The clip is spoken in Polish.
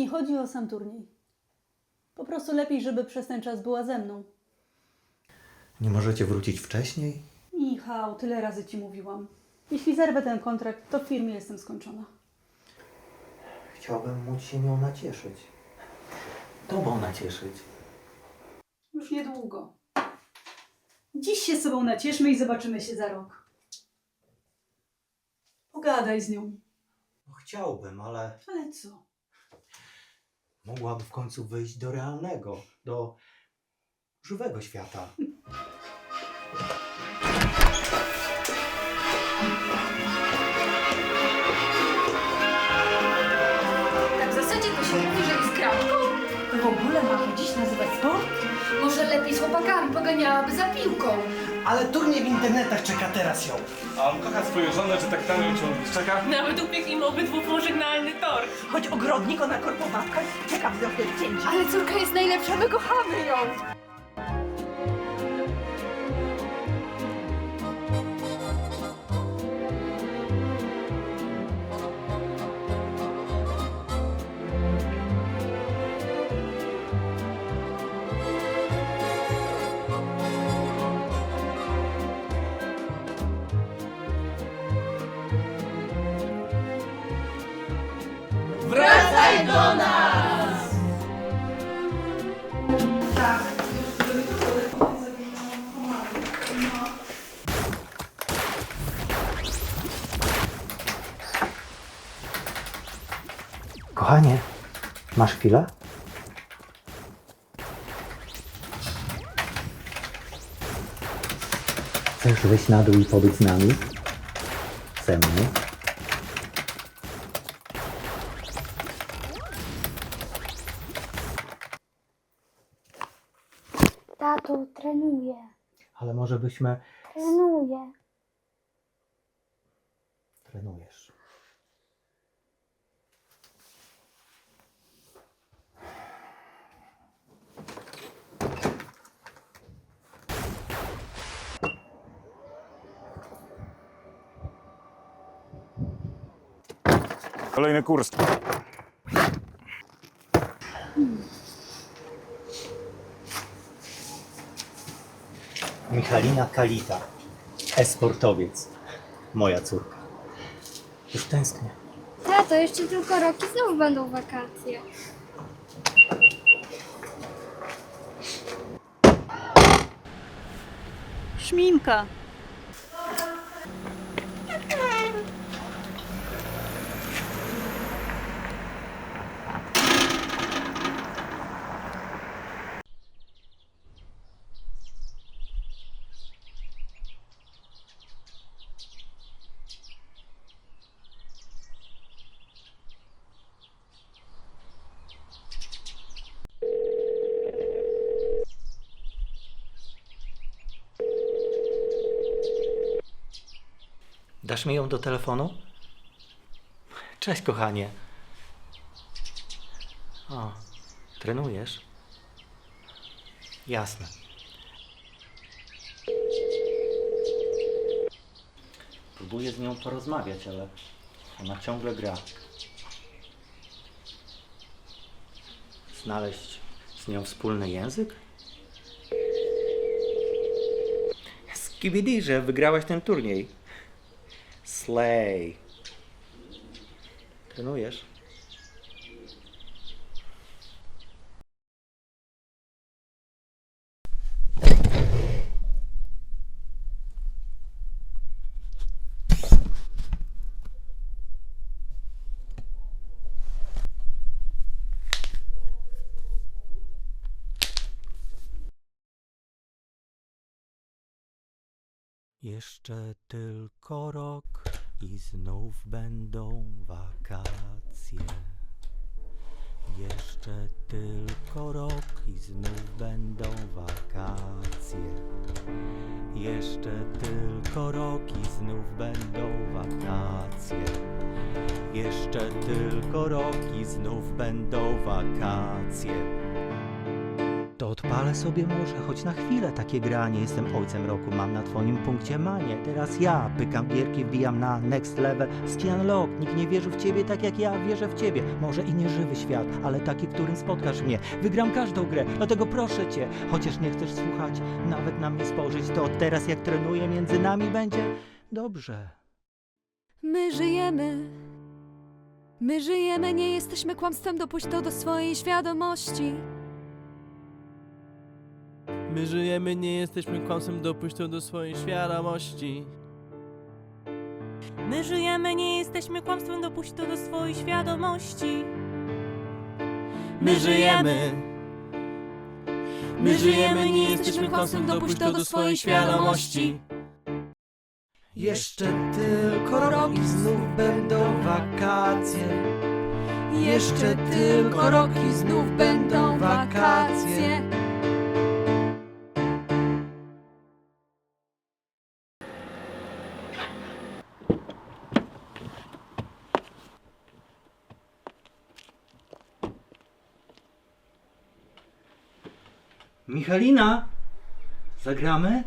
Nie chodzi o sam turniej. Po prostu lepiej, żeby przez ten czas była ze mną. Nie możecie wrócić wcześniej? Michał, tyle razy ci mówiłam. Jeśli zerwę ten kontrakt, to w firmie jestem skończona. Chciałbym móc się nią nacieszyć. Tobą nacieszyć. Już niedługo. Dziś się sobą nacieszmy i zobaczymy się za rok. Pogadaj z nią. No chciałbym, ale Ale co? Mogłaby w końcu wyjść do realnego, do żywego świata. Tak w zasadzie to się mówi, że jest kramką. To w ogóle ma to dziś nazywać sport? Może lepiej z chłopakami poganiałaby za piłką. Ale turniej w internetach czeka teraz ją. A on kocha swoją żonę, że tak tanio ciągle czeka? Nawet upiekł im obydwu pożegnalny tort. Choć ogrodnik, ona korpowatka. Czekam z dopięcia. Ale córka jest najlepsza, my kochamy ją. Kochanie, masz chwilę? Chcesz wejść na dół i pobyć z nami? Ze mną? Tato, trenuję. Ale może byśmy... Trenuję. Trenujesz. Kolejny kurs. Michalina Kalita, esportowiec. Moja córka. Już tęsknię. Tato, jeszcze tylko rok i znów będą wakacje. Szminka. Dasz mi ją do telefonu? Cześć, kochanie. O, trenujesz? Jasne. Próbuję z nią porozmawiać, ale ona ciągle gra. Znaleźć z nią wspólny język? Skibidi, że wygrałaś ten turniej. Slay. Trenujesz? Jeszcze tylko rok i znów będą wakacje. Jeszcze tylko rok i znów będą wakacje. Jeszcze tylko rok i znów będą wakacje. Jeszcze tylko rok i znów będą wakacje. Odpalę sobie może, choć na chwilę takie granie. Jestem ojcem roku, mam na twoim punkcie manię. Teraz ja pykam gierki, wbijam na next level. Scan lock, nikt nie wierzy w ciebie tak jak ja wierzę w ciebie. Może i nieżywy świat, ale taki, którym spotkasz mnie. Wygram każdą grę, dlatego proszę cię. Chociaż nie chcesz słuchać, nawet na mnie spojrzeć, to teraz jak trenuję między nami będzie dobrze. My żyjemy. My żyjemy, nie jesteśmy kłamstwem, dopuść to do swojej świadomości. My żyjemy, nie jesteśmy kłamstwem, dopuść to do swojej świadomości. My żyjemy, nie jesteśmy kłamstwem, dopuść to do swojej świadomości. My żyjemy. My żyjemy, nie jesteśmy kłamstwem, dopuść to do swojej świadomości. Jeszcze tylko rok i znów będą wakacje. Jeszcze tylko rok i znów będą wakacje. Michalina, zagramy?